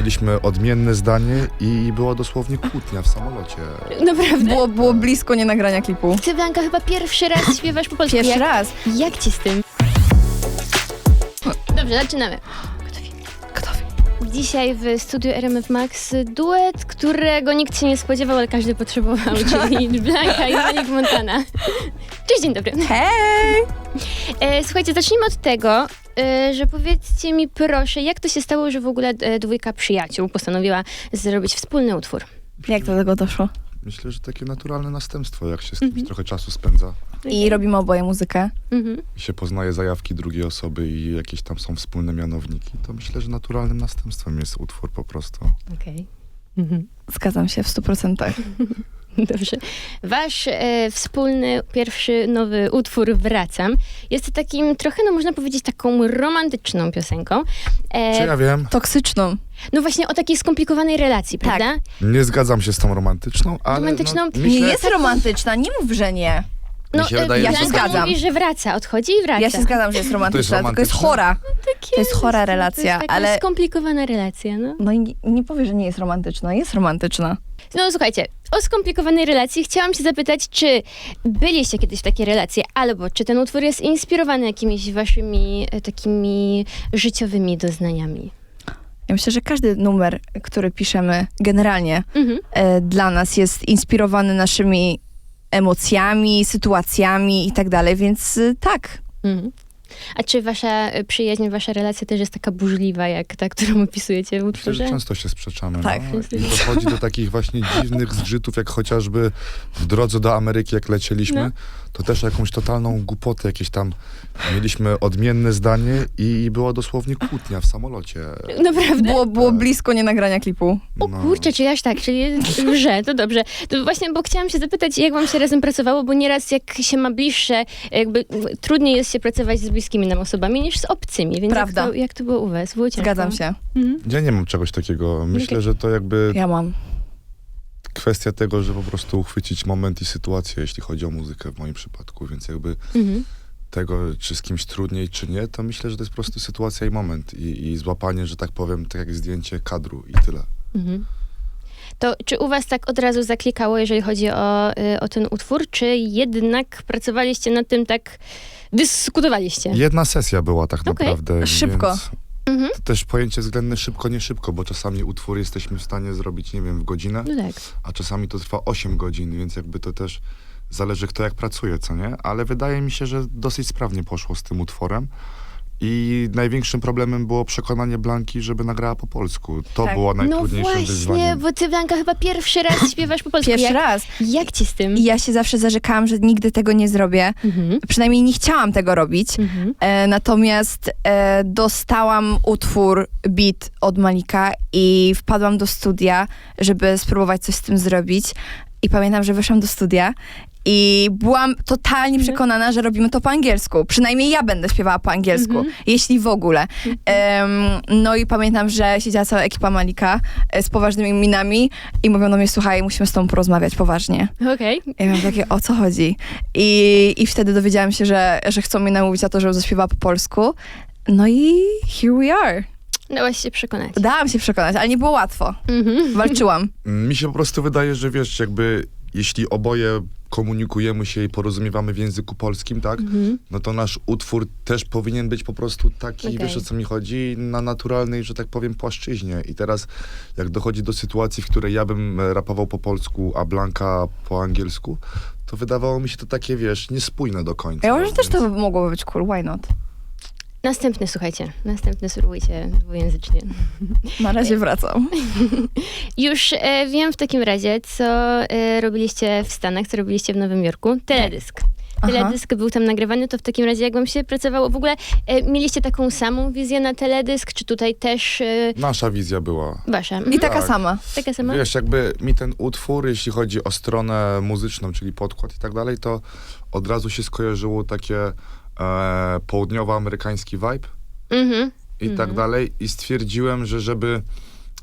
Mieliśmy odmienne zdanie i była dosłownie kłótnia w samolocie. Naprawdę? Było, było blisko nie nagrania klipu. Ty, Blanka, chyba pierwszy raz śpiewasz po polsku. Pierwszy jak, raz. Jak ci z tym? Dobrze, zaczynamy. Kto wie? Dzisiaj w studiu RMF Max duet, którego nikt się nie spodziewał, ale każdy potrzebował, czyli Blanka i Monik Montana. Cześć, dzień dobry. Hej! E, słuchajcie, zacznijmy od tego, że powiedzcie mi proszę, jak to się stało, że w ogóle e, dwójka przyjaciół postanowiła zrobić wspólny utwór? Jak do tego doszło? Myślę, że takie naturalne następstwo, jak się z kimś trochę czasu spędza I robimy oboje muzykę. Mhm. i się poznaje zajawki drugiej osoby i jakieś tam są wspólne mianowniki, to myślę, że naturalnym następstwem jest utwór po prostu. Okej. Mhm. Zgadzam się w 100%. Dobrze. Wasz e, wspólny, pierwszy nowy utwór Wracam jest takim trochę, no można powiedzieć, taką romantyczną piosenką. E, Czy ja wiem? Toksyczną. No właśnie o takiej skomplikowanej relacji, Tak. prawda? Nie zgadzam się z tą romantyczną, ale Romantyczną? no, Nie myślę, jest romantyczna, nie mów, że nie. No, się wydaje, ja że się Blanka zgadzam. mówi, że wraca, odchodzi i wraca. Ja się zgadzam, że jest romantyczna, tylko jest romantyczne? chora. To jest chora To relacja, jest taka ale... skomplikowana relacja, no. No i nie, nie powie, że nie jest romantyczna. Jest romantyczna. No słuchajcie, o skomplikowanej relacji chciałam się zapytać, czy byliście kiedyś w takiej relacji, albo czy ten utwór jest inspirowany jakimiś waszymi e, takimi życiowymi doznaniami? Ja myślę, że każdy numer, który piszemy generalnie Mhm. e, dla nas jest inspirowany naszymi emocjami, sytuacjami i tak dalej, więc y, tak. Mhm. A czy wasza e, przyjaźń, wasza relacja też jest taka burzliwa, jak ta, którą opisujecie w Myślę, że utworze? często się sprzeczamy. Tak. No, I dochodzi do takich właśnie dziwnych zgrzytów, jak chociażby w drodze do Ameryki, jak lecieliśmy, No. to też jakąś totalną głupotę, jakieś tam mieliśmy odmienne zdanie i była dosłownie kłótnia w samolocie. Naprawdę? Było, było blisko nie nagrania klipu. O No. kurczę, czyli aż tak, czyli że, to dobrze. To właśnie, bo chciałam się zapytać, jak wam się razem pracowało, bo nieraz jak się ma bliższe, jakby trudniej jest się pracować z bliskimi nam osobami niż z obcymi, więc Prawda. Jak, to, jak to było u was? Było ciężko? Zgadzam się. Mhm. Ja nie mam czegoś takiego. Myślę, że to jakby Ja mam. kwestia tego, że po prostu uchwycić moment i sytuację, jeśli chodzi o muzykę w moim przypadku, więc jakby Mhm. tego, czy z kimś trudniej, czy nie, to myślę, że to jest po prostu sytuacja i moment i, i złapanie, że tak powiem, tak jak zdjęcie kadru i tyle. Mhm. To czy u was tak od razu zaklikało, jeżeli chodzi o, y, o ten utwór, czy jednak pracowaliście nad tym tak, dyskutowaliście? Jedna sesja była tak Okej. naprawdę. Szybko. Więc Mhm. to też pojęcie względne szybko, nie szybko, bo czasami utwór jesteśmy w stanie zrobić, nie wiem, w godzinę, No tak. a czasami to trwa 8 godzin, więc jakby to też zależy kto jak pracuje, co nie? Ale wydaje mi się, że dosyć sprawnie poszło z tym utworem. I największym problemem było przekonanie Blanki, żeby nagrała po polsku. To Tak. było No najtrudniejszym właśnie, wyzwaniem. bo ty, Blanka, chyba pierwszy raz śpiewasz po polsku. Pierwszy jak, raz. jak ci z tym? I ja się zawsze zarzekałam, że nigdy tego nie zrobię. Mhm. Przynajmniej nie chciałam tego robić. Mhm. E, natomiast e, dostałam utwór, beat od Malika i wpadłam do studia, żeby spróbować coś z tym zrobić. I pamiętam, że wyszłam do studia i byłam totalnie Mhm. przekonana, że robimy to po angielsku. Przynajmniej ja będę śpiewała po angielsku, Mhm. jeśli w ogóle. Em, no i pamiętam, że siedziała cała ekipa Malika e, z poważnymi minami i mówią do mnie, słuchaj, musimy z tobą porozmawiać poważnie. Okej. Ja miałam takie, o co chodzi? I, i wtedy dowiedziałam się, że, że chcą mnie namówić na to, żebym zaśpiewała po polsku. No i here we are. Dałaś się przekonać. Dałam się przekonać, ale nie było łatwo. Mhm. Walczyłam. Mi się po prostu wydaje, że wiesz, jakby jeśli oboje komunikujemy się i porozumiewamy w języku polskim, tak, Mhm. no to nasz utwór też powinien być po prostu taki, Okej. wiesz o co mi chodzi, na naturalnej, że tak powiem, płaszczyźnie. I teraz jak dochodzi do sytuacji, w której ja bym e, rapował po polsku, a Blanka po angielsku, to wydawało mi się to takie, wiesz, niespójne do końca. Ja uważam, że też więc- to mogłoby być cool, why not? Następny, słuchajcie. Następny spróbujcie dwujęzycznie. Na razie wracam. Już e, wiem w takim razie, co e, robiliście w Stanach, co robiliście w Nowym Jorku. Teledysk. Aha. Teledysk był tam nagrywany, to w takim razie jak wam się pracowało? W ogóle e, mieliście taką samą wizję na teledysk, czy tutaj też e, Nasza wizja była. wasza? I taka Tak. sama. Taka sama? Wiesz, jakby mi ten utwór, jeśli chodzi o stronę muzyczną, czyli podkład i tak dalej, to od razu się skojarzyło takie e, południowoamerykański vibe. Mhm. i tak dalej. I stwierdziłem, że żeby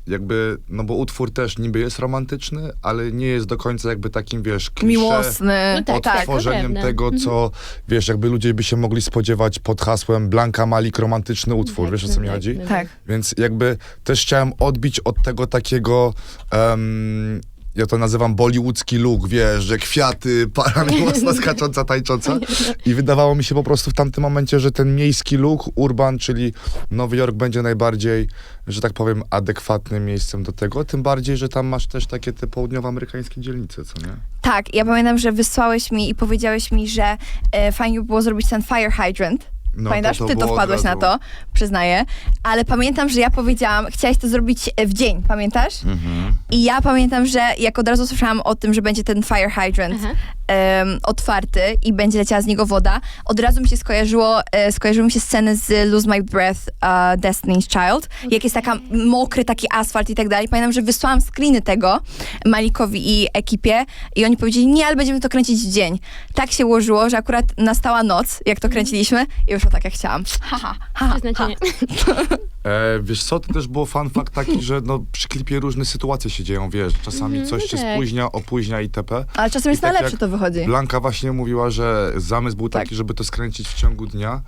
jakby, no bo utwór też niby jest romantyczny, ale nie jest do końca jakby takim, wiesz, klisze, Miłosny. No tak, tak. odtworzeniem prawda. tego, co, wiesz, jakby ludzie by się mogli spodziewać pod hasłem Blanka Malik romantyczny utwór, Tak, wiesz o co mi tak, chodzi? tak. Tak. Więc jakby też chciałem odbić od tego takiego, em, ja to nazywam bollywoodzki look, wiesz, że kwiaty, para miłosna, skacząca, tańcząca. I wydawało mi się po prostu w tamtym momencie, że ten miejski look, urban, czyli Nowy Jork będzie najbardziej, że tak powiem, adekwatnym miejscem do tego. Tym bardziej, że tam masz też takie te południowoamerykańskie dzielnice, co nie? Tak, ja pamiętam, że wysłałeś mi i powiedziałeś mi, że e, fajnie by było zrobić ten fire hydrant. No, Pamiętasz? Ty to było od wpadłeś na razu. to, przyznaję. Ale pamiętam, że ja powiedziałam, chciałeś to zrobić e, w dzień, pamiętasz? Mhm. I ja pamiętam, że jak od razu słyszałam o tym, że będzie ten fire hydrant Aha. Em, otwarty i będzie leciała z niego woda, od razu mi się skojarzyło, e, skojarzyły mi się sceny z Lose My Breath, uh, Destiny's Child, jak jest taka mokry taki asfalt i tak dalej. Pamiętam, że wysłałam screeny tego Malikowi i ekipie i oni powiedzieli, nie, ale będziemy to kręcić w dzień. Tak się ułożyło, że akurat nastała noc, jak to kręciliśmy i wyszło tak, jak chciałam. Ha, ha, ha, ha. Znaczenie. E, wiesz co, to też było fun fact taki, że no, przy klipie różne sytuacje się dzieją, wiesz, czasami Mhm, coś no się tak. spóźnia, opóźnia itp. Ale czasem I jest tak na lepsze jak to wychodzi. Blanka właśnie mówiła, że zamysł był taki, Tak. żeby to skręcić w ciągu dnia.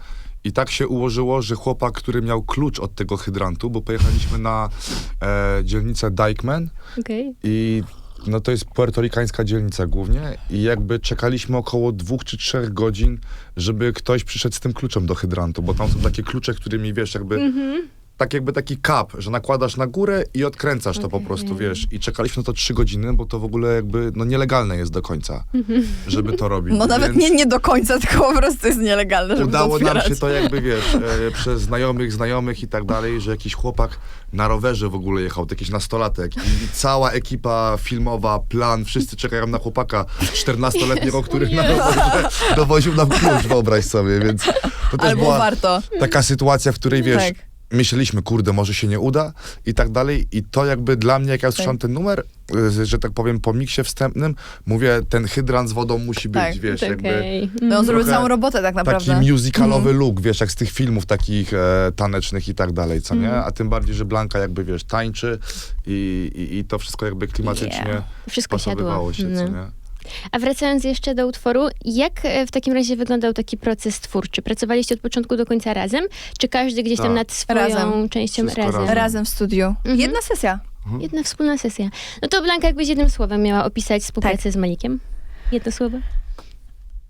I tak się ułożyło, że chłopak, który miał klucz od tego hydrantu, bo pojechaliśmy na e, dzielnicę Dykeman Okej. i no to jest puertorykańska dzielnica głównie i jakby czekaliśmy około dwóch czy trzech godzin, żeby ktoś przyszedł z tym kluczem do hydrantu, bo tam są takie klucze, którymi wiesz, jakby Mhm. Tak jakby taki kap, że nakładasz na górę i odkręcasz to po prostu, wiesz. I czekaliśmy na to trzy godziny, bo to w ogóle jakby, no nielegalne jest do końca, żeby to robić. No nawet Więc nie, nie do końca, tylko po prostu jest nielegalne, żeby to Udało nam otwierać. się to jakby, wiesz, e, przez znajomych, znajomych i tak dalej, że jakiś chłopak na rowerze w ogóle jechał, to jakiś nastolatek i cała ekipa filmowa, plan, wszyscy czekają na chłopaka 14-letniego, który na rowerze dowoził nam klucz, wyobraź sobie, więc to też Ale było była warto. taka sytuacja, w której wiesz, Tak. Myśleliśmy, kurde, może się nie uda i tak dalej. I to jakby dla mnie, jak ja usłyszałem Tak. ten numer, y, że tak powiem po miksie wstępnym, mówię, ten hydrant z wodą musi być, Tak, wiesz, Okej. jakby No on zrobił całą robotę tak naprawdę. taki musicalowy Mhm. look, wiesz, jak z tych filmów takich e, tanecznych i tak dalej, co nie? Mhm. A tym bardziej, że Blanka jakby, wiesz, tańczy i, i, i to wszystko jakby klimatycznie Yeah. Wszystko siadło. pasowywało się, co No. nie? A wracając jeszcze do utworu, jak e, w takim razie wyglądał taki proces twórczy? Pracowaliście od początku do końca razem? Czy każdy gdzieś tam Tak. nad swoją Razem. częścią Wszystko razem? razem. Razem w studiu. Mhm. Jedna sesja. Jedna wspólna sesja. No to Blanka jakbyś jednym słowem miała opisać współpracę Tak. z Malikiem? Jedno słowo?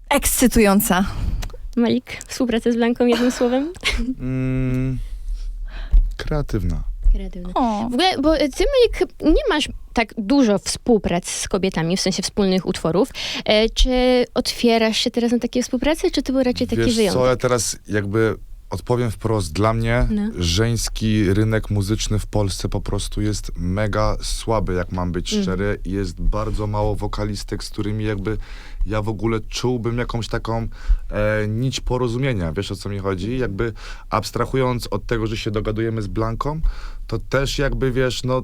Ekscytująca. Malik, współpraca z Blanką jednym słowem? Mm, kreatywna. Kreatywne. O. W ogóle, bo ty, Malik, nie masz tak dużo współprac z kobietami, w sensie wspólnych utworów. E, czy otwierasz się teraz na takie współprace, czy to był raczej taki Wiesz wyjątek? co, ja teraz jakby odpowiem wprost. Dla mnie No. żeński rynek muzyczny w Polsce po prostu jest mega słaby, jak mam być Mhm. szczery. Jest bardzo mało wokalistek, z którymi jakby ja w ogóle czułbym jakąś taką e, nić porozumienia. Wiesz o co mi chodzi? Jakby abstrahując od tego, że się dogadujemy z Blanką, to też jakby wiesz, no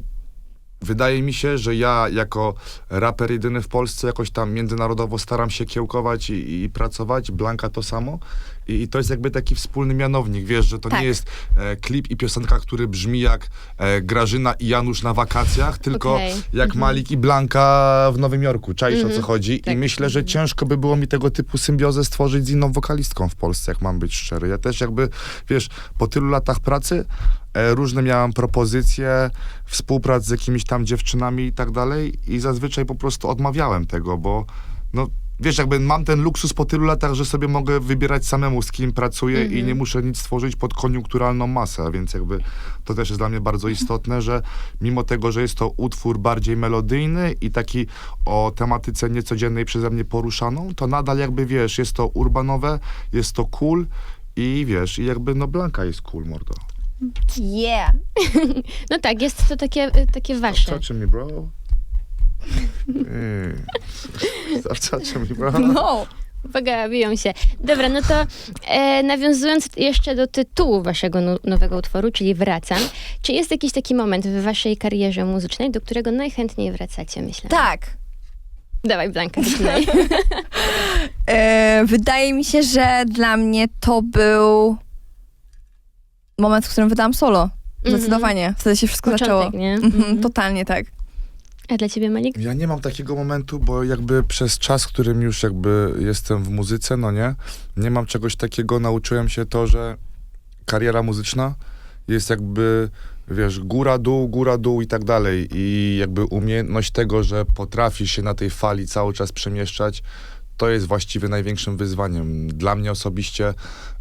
Wydaje mi się, że ja jako raper jedyny w Polsce jakoś tam międzynarodowo staram się kiełkować i, i pracować. Blanka to samo. I, I to jest jakby taki wspólny mianownik, wiesz, że to Tak. nie jest e, klip i piosenka, który brzmi jak e, Grażyna i Janusz na wakacjach, tylko Okej. jak Mhm. Malik i Blanka w Nowym Jorku. Czaisz o Mhm. co chodzi? Tak. I myślę, że ciężko by było mi tego typu symbiozę stworzyć z inną wokalistką w Polsce, jak mam być szczery. Ja też jakby, wiesz, po tylu latach pracy różne miałam propozycje współprac z jakimiś tam dziewczynami i tak dalej i zazwyczaj po prostu odmawiałem tego, bo no wiesz, jakby mam ten luksus po tylu latach, że sobie mogę wybierać samemu, z kim pracuję i Mhm. nie muszę nic stworzyć pod koniunkturalną masę, a więc jakby to też jest dla mnie bardzo istotne, że mimo tego, że jest to utwór bardziej melodyjny i taki o tematyce niecodziennej przeze mnie poruszaną, to nadal jakby, wiesz, jest to urbanowe, jest to cool i wiesz, i jakby no Blanka jest cool, mordo. Yeah. No tak, jest to takie, e, takie wasze. Touching me, bro. Mm. Stop touching me, bro. No. Uwaga, biją się. Dobra, no to e, nawiązując jeszcze do tytułu waszego nu- nowego utworu, czyli Wracam, czy jest jakiś taki moment w waszej karierze muzycznej, do którego najchętniej wracacie, myślę? Tak. Dawaj, Blanka, zaczynaj. E, wydaje mi się, że dla mnie to był moment, w którym wydałam solo. Zdecydowanie. Wtedy się wszystko Początek, zaczęło. nie? Mhm, Mhm. Totalnie tak. A dla ciebie, Malik? Ja nie mam takiego momentu, bo jakby przez czas, w którym już jakby jestem w muzyce, no nie, nie mam czegoś takiego, nauczyłem się to, że kariera muzyczna jest jakby, wiesz, góra, dół, góra, dół i tak dalej i jakby umiejętność tego, że potrafisz się na tej fali cały czas przemieszczać, to jest właściwie największym wyzwaniem. Dla mnie osobiście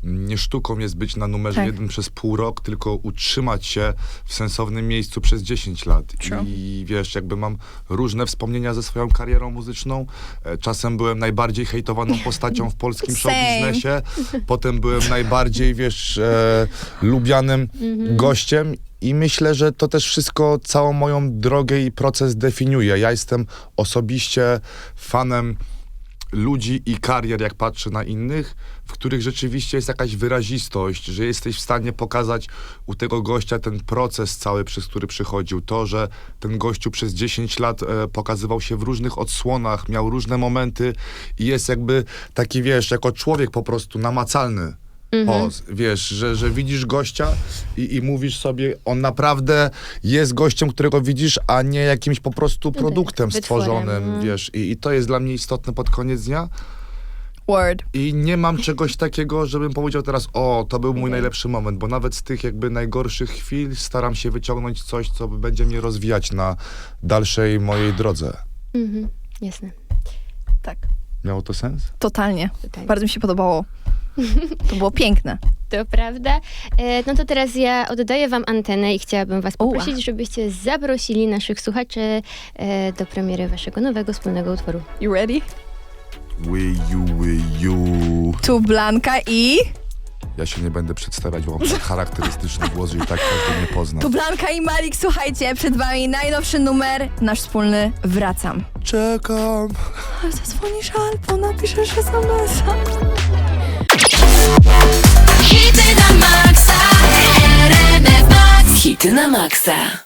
nie sztuką jest być na numerze Tak. jeden przez pół rok, tylko utrzymać się w sensownym miejscu przez 10 lat. True. I wiesz, jakby mam różne wspomnienia ze swoją karierą muzyczną. E, Czasem byłem najbardziej hejtowaną postacią w polskim show biznesie. Potem byłem najbardziej, wiesz, e, lubianym gościem. I myślę, że to też wszystko całą moją drogę i proces definiuje. Ja jestem osobiście fanem ludzi i karier, jak patrzę na innych, w których rzeczywiście jest jakaś wyrazistość, że jesteś w stanie pokazać u tego gościa ten proces cały, przez który przychodził. To, że ten gościu przez 10 lat e, pokazywał się w różnych odsłonach, miał różne momenty i jest jakby taki, wiesz, jako człowiek po prostu namacalny. O, wiesz, że, że widzisz gościa i, i mówisz sobie, on naprawdę jest gościem, którego widzisz, a nie jakimś po prostu tak, produktem wytworem, stworzonym, no. wiesz. I, I to jest dla mnie istotne pod koniec dnia. Word. I nie mam czegoś takiego, żebym powiedział teraz, o, to był mój najlepszy moment, bo nawet z tych jakby najgorszych chwil staram się wyciągnąć coś, co będzie mnie rozwijać na dalszej mojej drodze. Mhm. Jasne. Tak. Miało to sens? Totalnie. Tutaj. Bardzo mi się podobało. To było piękne. To prawda. E, no to teraz ja oddaję wam antenę i chciałabym was Uła. poprosić, żebyście zaprosili naszych słuchaczy e, do premiery waszego nowego wspólnego utworu. You ready? Wy you, wy you. Tu Blanka i... Ja się nie będę przedstawiać, bo mam tak charakterystyczny głos, że i tak każdy mnie pozna. Tu Blanka i Malik, słuchajcie, przed wami najnowszy numer, nasz wspólny Wracam. Czekam. Zadzwonisz albo napiszesz SMS-a. Hity na maksa, RMF Max. Hity na maksa.